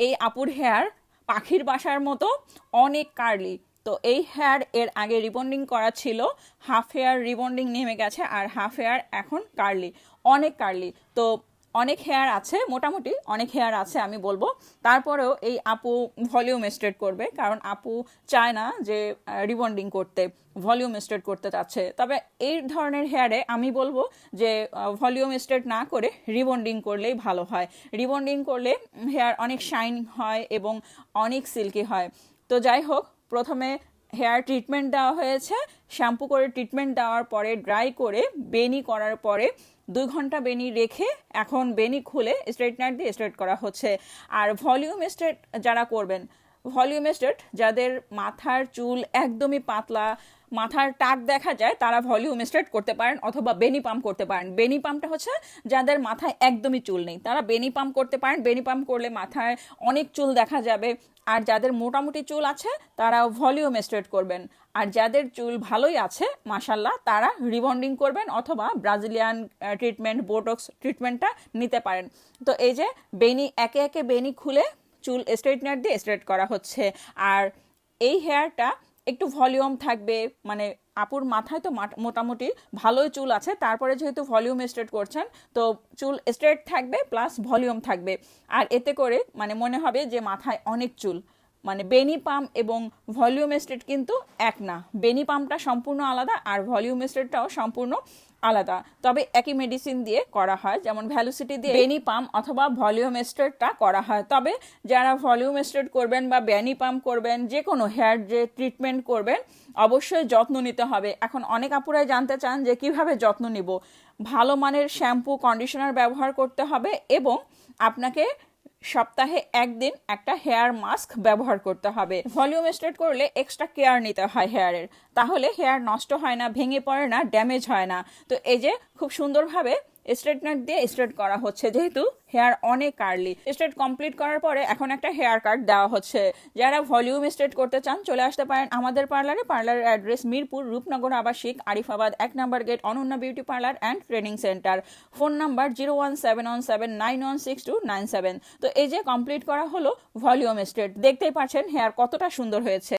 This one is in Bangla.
এই আপুর হেয়ার পাখির বাসার মতো অনেক কার্লি তো এই হেয়ার এর আগে রিবন্ডিং করা ছিল হাফ হেয়ার রিবন্ডিং নেমে গেছে আর হাফ হেয়ার এখন কার্লি অনেক কার্লি তো অনেক হেয়ার আছে, মোটামুটি অনেক হেয়ার আছে আমি বলব। তারপরেও এই আপু ভলিউম স্ট্রেট করবে, কারণ আপু চায় না যে রিবন্ডিং করতে ভলিউম স্ট্রেট করতে চাচ্ছে। তবে এই ধরনের হেয়ারে আমি বলব যে ভলিউম স্ট্রেট না করে রিবন্ডিং করলেই ভালো হয়। রিবন্ডিং করলে হেয়ার অনেক শাইন হয় এবং অনেক সিল্কি হয়। তো যাই হোক, প্রথমে হেয়ার ট্রিটমেন্ট দেওয়া হয়েছে। শ্যাম্পু করে ট্রিটমেন্ট দেওয়ার পরে, ড্রাই করে, বেনি করার পরে, দুই ঘণ্টা বেনি রেখে এখন বেনি খুলে স্ট্রেটনার দিয়ে স্ট্রেট করা হচ্ছে। আর ভলিউম স্ট্রেট যারা করবেন ভলিউম স্ট্রেট যাদের মাথার চুল একদমই পাতলা, মাথার টাক দেখা যায়, তারা ভলিউম স্ট্রেট করতে পারেন অথবা বেনি পাম্প করতে পারেন। বেনি পাম্পটা হচ্ছে যাদের মাথায় একদমই চুল নেই। তারা বেনি পাম্প করতে পারেন। বেনি পাম্প করলে মাথায় অনেক চুল দেখা যাবে। আর যাদের মোটামুটি চুল আছে তারা ভলিউম স্ট্রেট করবেন। আর যাদের চুল ভালোই আছে মাসাল্লাহ তারা রিবন্ডিং করবেন অথবা ব্রাজিলিয়ান ট্রিটমেন্ট, বোটক্স ট্রিটমেন্টটা নিতে পারেন। তো এই যে বেনি, একে একে বেনি খুলে চুল স্ট্রেটনার দিয়ে স্ট্রেট করা হচ্ছে। আর এই হেয়ারটা একটু ভলিউম থাকবে মানে আপুর মাথায় তো মাট- মোটামুটি ভালোই চুল আছে, তারপরে যেহেতু ভলিউম স্ট্রেট করছেন, তো চুল স্ট্রেট থাকবে প্লাস ভলিউম থাকবে। আর এতে করে মানে মনে হবে যে মাথায় অনেক চুল। মানে বেনি পাম্প এবং ভলিউম স্ট্রেট কিন্তু এক না। বেনি পাম্পটা সম্পূর্ণ আলাদা আর ভলিউম স্ট্রেটটাও সম্পূর্ণ আলাদা। তবে একই মেডিসিন দিয়ে করা হয়, যেমন ভ্যালুসিটি দিয়ে বেনি পাম্প অথবা ভলিউম স্ট্রেটটা করা হয়। তবে যারা ভলিউম স্ট্রেট করবেন বা বেনি পাম্প করবেন যে কোনো হেয়ার যে ট্রিটমেন্ট করবেন, অবশ্যই যত্ন নিতে হবে। এখন অনেক আপুরাই জানতে চান যে কীভাবে যত্ন নিব। ভালো মানের শ্যাম্পু কন্ডিশনার ব্যবহার করতে হবে এবং আপনাকে সপ্তাহে একদিন একটা হেয়ার মাস্ক ব্যবহার করতে হবে। ভলিউম স্ট্রেট করলে এক্সট্রা কেয়ার নিতে হয় হেয়ারের। তাহলে হেয়ার নষ্ট হয় না, ভেঙে পড়ে না, ড্যামেজ হয় না। তো এই যে খুব সুন্দরভাবে স্ট্রেটনার দিয়ে স্ট্রেট করা হচ্ছে যেহেতু হেয়ার অনেক কার্লি। স্ট্রেট কমপ্লিট করার পরে এখন একটা হেয়ার কাট দেওয়া হচ্ছে। যারা ভলিউম স্ট্রেট করতে চান, চলে আসতে পারেন আমাদের পার্লারে। পার্লারের অ্যাড্রেস মিরপুর, রূপনগর, আবাসিক, আরিফাবাদ, এক নম্বর gate, Ananya beauty parlour and training centre. Phone number zero one seven one seven nine one six two nine seven. তো এই যে কমপ্লিট করা হলো ভলিউম স্ট্রেট, দেখতেই পাচ্ছেন হেয়ার কতটা সুন্দর হয়েছে।